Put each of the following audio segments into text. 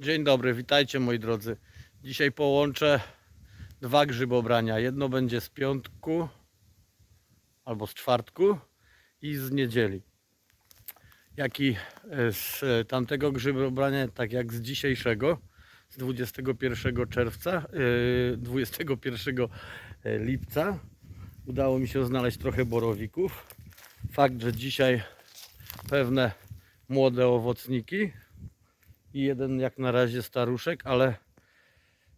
Dzień dobry, witajcie moi drodzy. Dzisiaj połączę dwa grzybobrania. Jedno będzie z piątku albo z czwartku i z niedzieli. Jak i e, z e, tamtego grzybobrania, tak jak z dzisiejszego, z 21 czerwca, e, 21 lipca. Udało mi się znaleźć trochę borowików. Fakt, że dzisiaj pewne młode owocniki i jeden jak na razie staruszek, ale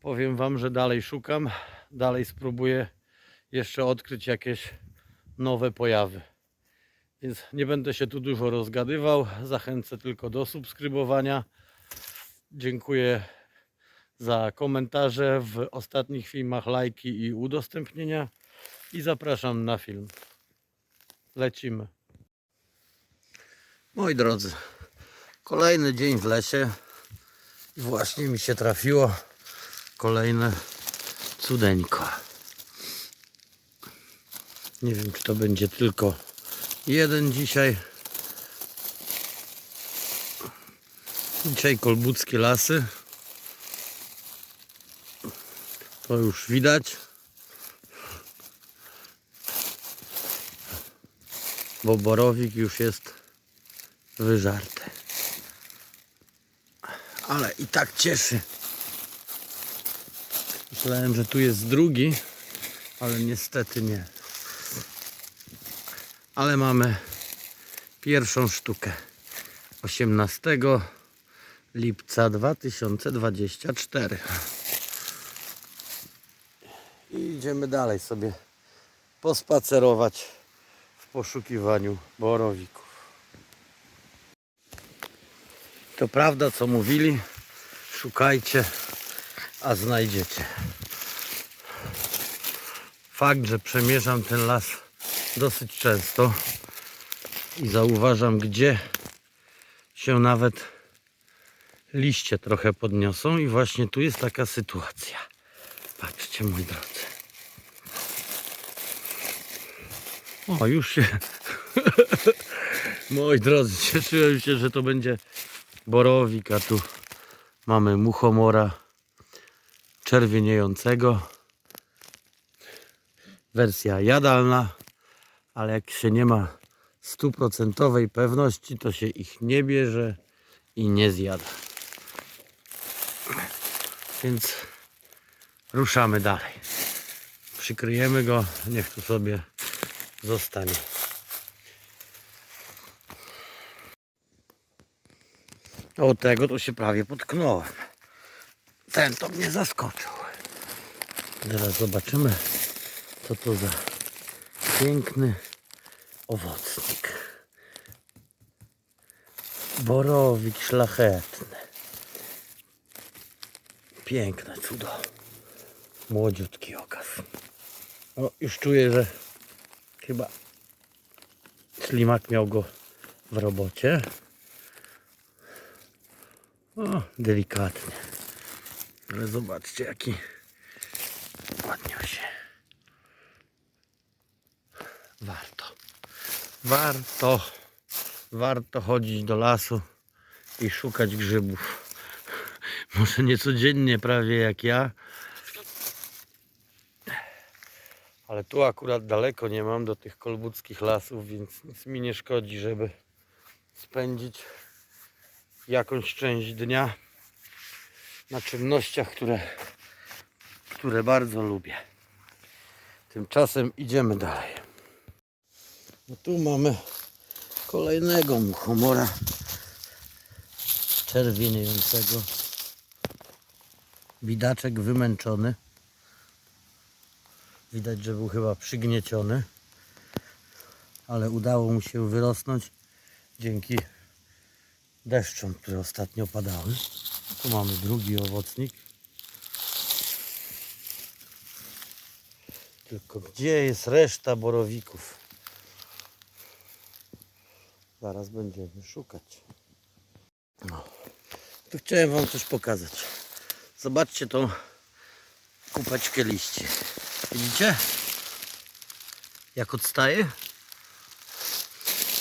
powiem Wam, że dalej szukam, dalej spróbuję jeszcze odkryć jakieś nowe pojawy. Więc nie będę się tu dużo rozgadywał, zachęcę tylko do subskrybowania. Dziękuję za komentarze w ostatnich filmach, lajki i udostępnienia i zapraszam na film. Lecimy. Moi drodzy, kolejny dzień w lesie i właśnie mi się trafiło kolejne cudeńko. Nie wiem, czy to będzie tylko jeden dzisiaj. Dzisiaj kolbuckie lasy. To już widać. Bo borowik już jest wyżarty. Ale i tak cieszy. Myślałem, że tu jest drugi, ale niestety nie. Ale mamy pierwszą sztukę. 18 lipca 2024. I idziemy dalej sobie pospacerować w poszukiwaniu borowików. To prawda, co mówili. Szukajcie, a znajdziecie. Fakt, że przemierzam ten las dosyć często i zauważam, gdzie się nawet liście trochę podniosą i właśnie tu jest taka sytuacja. Patrzcie, moi drodzy. O, już się... moi drodzy, cieszyłem się, że to będzie borowik, a tu mamy muchomora czerwieniejącego. Wersja jadalna, ale jak się nie ma stuprocentowej pewności, to się ich nie bierze i nie zjada. Więc ruszamy dalej. Przykryjemy go, niech tu sobie zostanie. O tego to się prawie potknąłem. Ten to mnie zaskoczył. Teraz zobaczymy, co to za piękny owocnik. Borowik szlachetny. Piękne cudo. Młodziutki okaz. O, już czuję, że chyba ślimak miał go w robocie. O, delikatnie. Ale zobaczcie, jaki ładnie się. Warto. Warto. Warto chodzić do lasu i szukać grzybów. Może nie codziennie prawie jak ja. Ale tu akurat daleko nie mam do tych kolbuckich lasów, więc nic mi nie szkodzi, żeby spędzić jakąś część dnia na czynnościach, które, które bardzo lubię. Tymczasem idziemy dalej. No tu mamy kolejnego muchomora czerwieniejącego. Widaczek wymęczony. Widać, że był chyba przygnieciony, ale udało mu się wyrosnąć dzięki deszczom, które ostatnio padały. Tu mamy drugi owocnik. Tylko gdzie jest reszta borowików? Zaraz będziemy szukać. No. Tu chciałem Wam coś pokazać. Zobaczcie tą kupaczkę liści. Widzicie? Jak odstaje?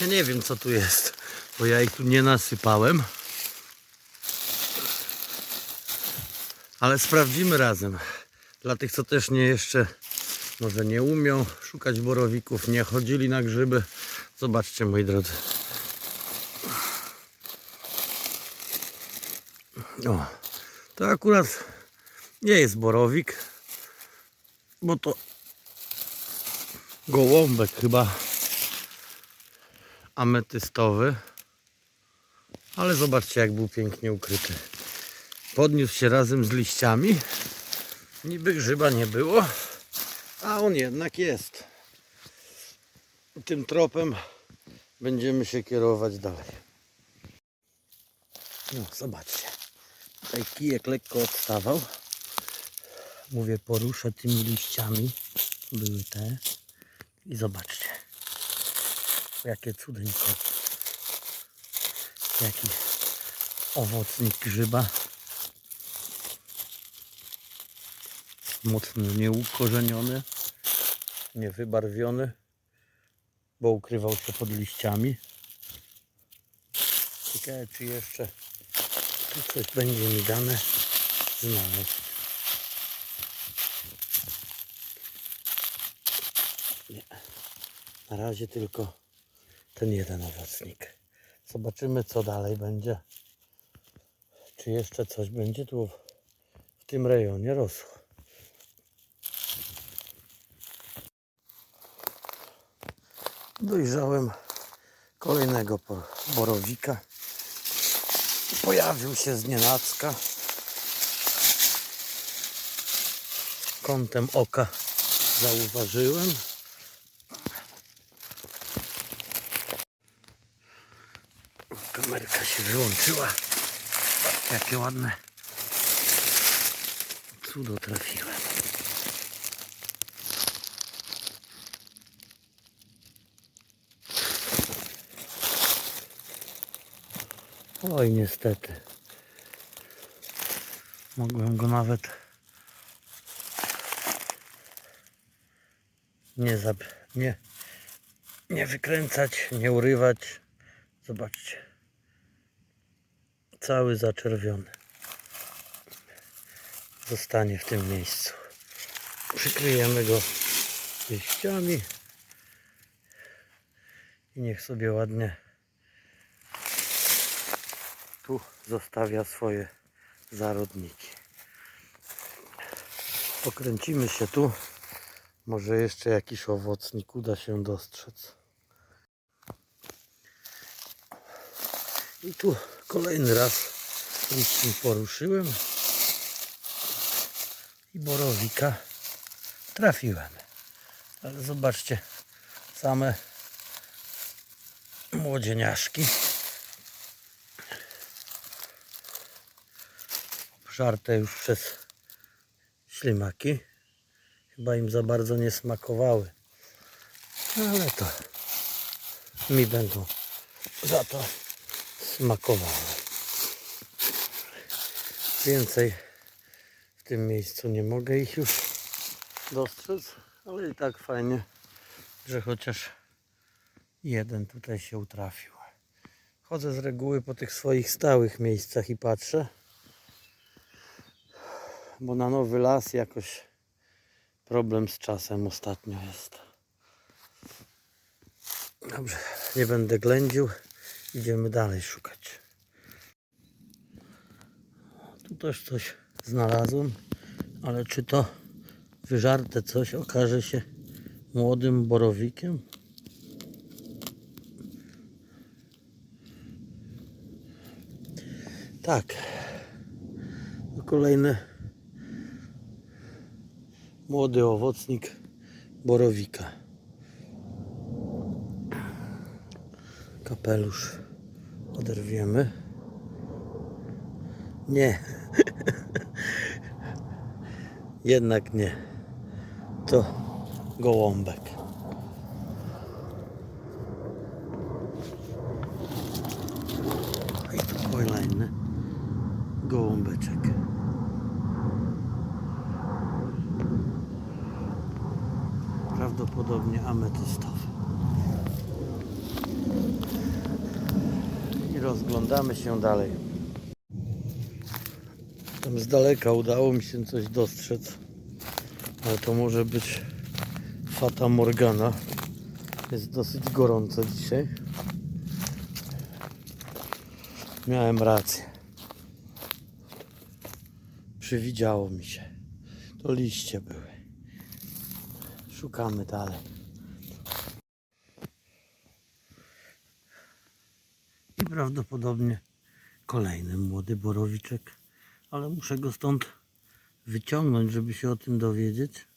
Ja nie wiem co tu jest, bo ja ich tu nie nasypałem. Ale sprawdzimy razem. Dla tych, co też nie jeszcze może nie umią szukać borowików, nie chodzili na grzyby. Zobaczcie, moi drodzy. O, to akurat nie jest borowik, bo to gołąbek chyba ametystowy. Ale zobaczcie, jak był pięknie ukryty. Podniósł się razem z liściami. Niby grzyba nie było, a on jednak jest. Tym tropem będziemy się kierować dalej. No, zobaczcie. Tutaj kijek lekko odstawał. Mówię, poruszę tymi liściami. Były te. I zobaczcie. Jakie cudeńko. Jaki owocnik grzyba. Mocno nieukorzeniony. Niewybarwiony. Bo ukrywał się pod liściami. Ciekawe czy jeszcze coś będzie mi dane znaleźć. Nie. Na razie tylko ten jeden owocnik. Zobaczymy co dalej będzie. Czy jeszcze coś będzie tu w tym rejonie rosło. Dojrzałem kolejnego borowika. Pojawił się z nienacka. Kątem oka zauważyłem. Kamerka się wyłączyła. Jakie ładne cudo trafiłem. Oj, niestety. Mogłem go nawet nie, zab nie, nie wykręcać, nie urywać. Zobaczcie. Cały zaczerwiony. Zostanie w tym miejscu. Przykryjemy go liściami i niech sobie ładnie tu zostawia swoje zarodniki. Pokręcimy się tu. Może jeszcze jakiś owocnik uda się dostrzec. I tu kolejny raz liściem poruszyłem i borowika trafiłem. Ale zobaczcie, same młodzieniaszki. Żarte już przez ślimaki. Chyba im za bardzo nie smakowały. Ale to mi będą za to smakowały. Więcej w tym miejscu nie mogę ich już dostrzec, ale i tak fajnie, że chociaż jeden tutaj się utrafił. Chodzę z reguły po tych swoich stałych miejscach i patrzę, bo na nowy las jakoś problem z czasem ostatnio jest. Dobrze, nie będę ględził. Idziemy dalej szukać. Tu też coś znalazłem, ale czy to wyżarte coś okaże się młodym borowikiem? Tak. Kolejny młody owocnik borowika. Kapelusz oderwiemy. Nie. Jednak nie. To gołąbek. I to kolejny gołąbeczek. Prawdopodobnie ametystowy. I rozglądamy się dalej. Tam z daleka udało mi się coś dostrzec. Ale to może być Fata Morgana. Jest dosyć gorąco dzisiaj. Miałem rację. Przywidziało mi się. To liście były. Szukamy dalej. I prawdopodobnie kolejny młody borowiczek, ale muszę go stąd wyciągnąć, żeby się o tym dowiedzieć.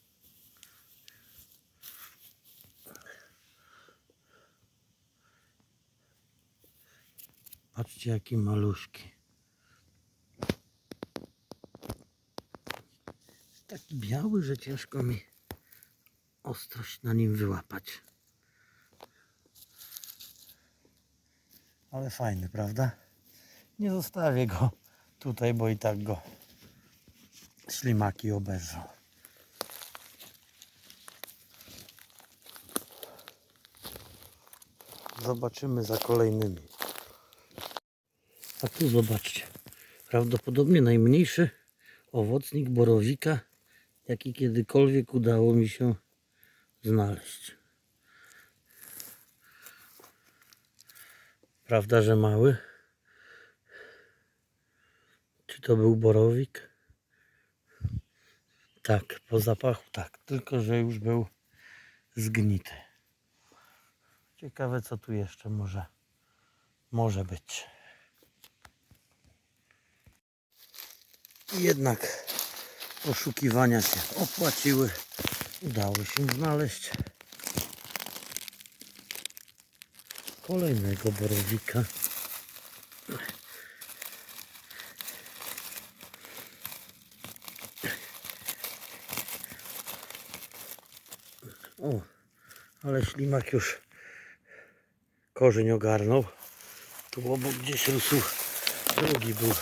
Patrzcie jaki maluśki. Taki biały, że ciężko mi ostrość na nim wyłapać. Ale fajny, prawda? Nie zostawię go tutaj, bo i tak go ślimaki oberżą. Zobaczymy za kolejnymi. A tu zobaczcie. Prawdopodobnie najmniejszy owocnik borowika, jaki kiedykolwiek udało mi się znaleźć. Prawda, że mały? Czy to był borowik? Tak, po zapachu tak, tylko że już był zgnity. Ciekawe co tu jeszcze może, może być. Jednak poszukiwania się opłaciły. Udało się znaleźć kolejnego borowika. Ale ślimak już korzeń ogarnął. Tu obok gdzieś rósł drugi był.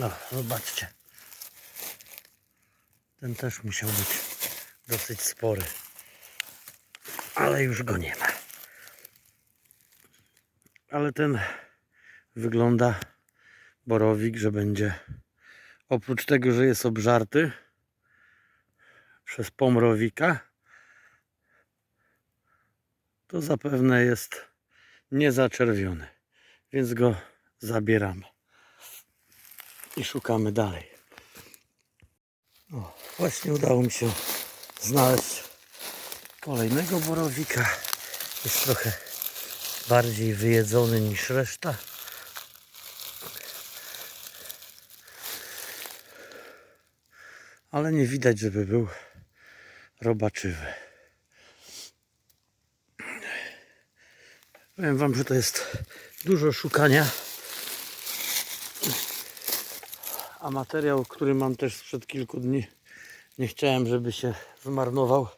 No, zobaczcie. Ten też musiał być dosyć spory. Ale już go nie ma. Ale ten wygląda borowik, że będzie oprócz tego, że jest obżarty przez pomrowika, to zapewne jest niezaczerwiony. Więc go zabieramy i szukamy dalej. O, właśnie udało mi się znaleźć kolejnego borowika. Jest trochę bardziej wyjedzony niż reszta. Ale nie widać, żeby był robaczywy. Powiem Wam, że to jest dużo szukania. A materiał, który mam też sprzed kilku dni, nie chciałem, żeby się zmarnował.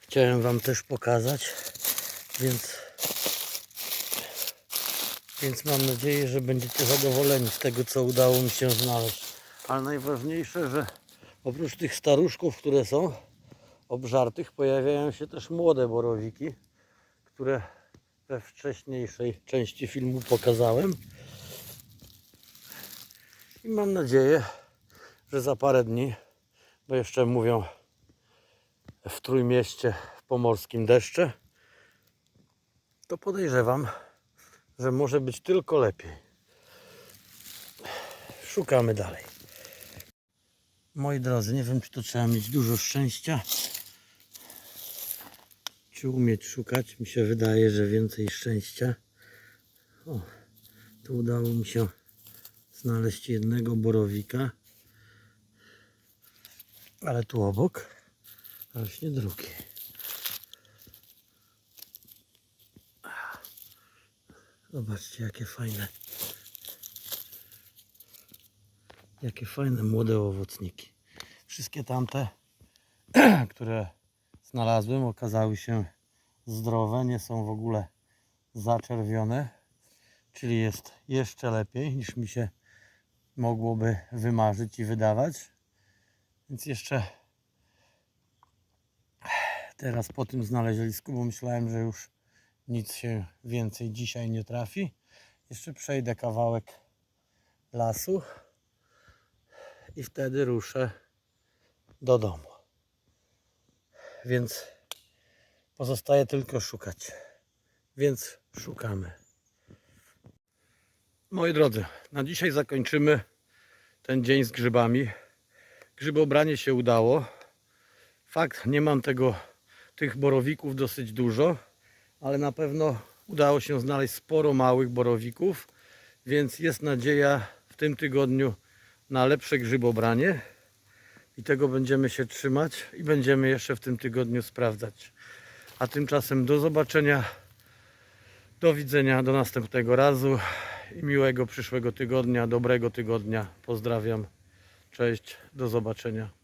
Chciałem Wam też pokazać, więc, więc mam nadzieję, że będziecie zadowoleni z tego, co udało mi się znaleźć. Ale najważniejsze, że oprócz tych staruszków, które są obżartych, pojawiają się też młode borowiki, które we wcześniejszej części filmu pokazałem. I mam nadzieję, że za parę dni, bo jeszcze mówią w Trójmieście w pomorskim deszcze, to podejrzewam, że może być tylko lepiej. Szukamy dalej. Moi drodzy, nie wiem, czy to trzeba mieć dużo szczęścia, umieć szukać. Mi się wydaje, że więcej szczęścia. O, tu udało mi się znaleźć jednego borowika. Ale tu obok rośnie drugi. Zobaczcie, jakie fajne. Jakie fajne młode owocniki. Wszystkie tamte, które znalazłem, okazały się zdrowe, nie są w ogóle zaczerwione, czyli jest jeszcze lepiej niż mi się mogłoby wymarzyć i wydawać. Więc jeszcze teraz po tym znalezisku, bo myślałem, że już nic się więcej dzisiaj nie trafi. Jeszcze przejdę kawałek lasu i wtedy ruszę do domu. Więc pozostaje tylko szukać. Więc szukamy. Moi drodzy, na dzisiaj zakończymy ten dzień z grzybami. Grzybobranie się udało. Fakt, nie mam tego, tych borowików dosyć dużo, ale na pewno udało się znaleźć sporo małych borowików, więc jest nadzieja w tym tygodniu na lepsze grzybobranie i tego będziemy się trzymać i będziemy jeszcze w tym tygodniu sprawdzać. A tymczasem do zobaczenia, do widzenia, do następnego razu i miłego przyszłego tygodnia, dobrego tygodnia. Pozdrawiam, cześć, do zobaczenia.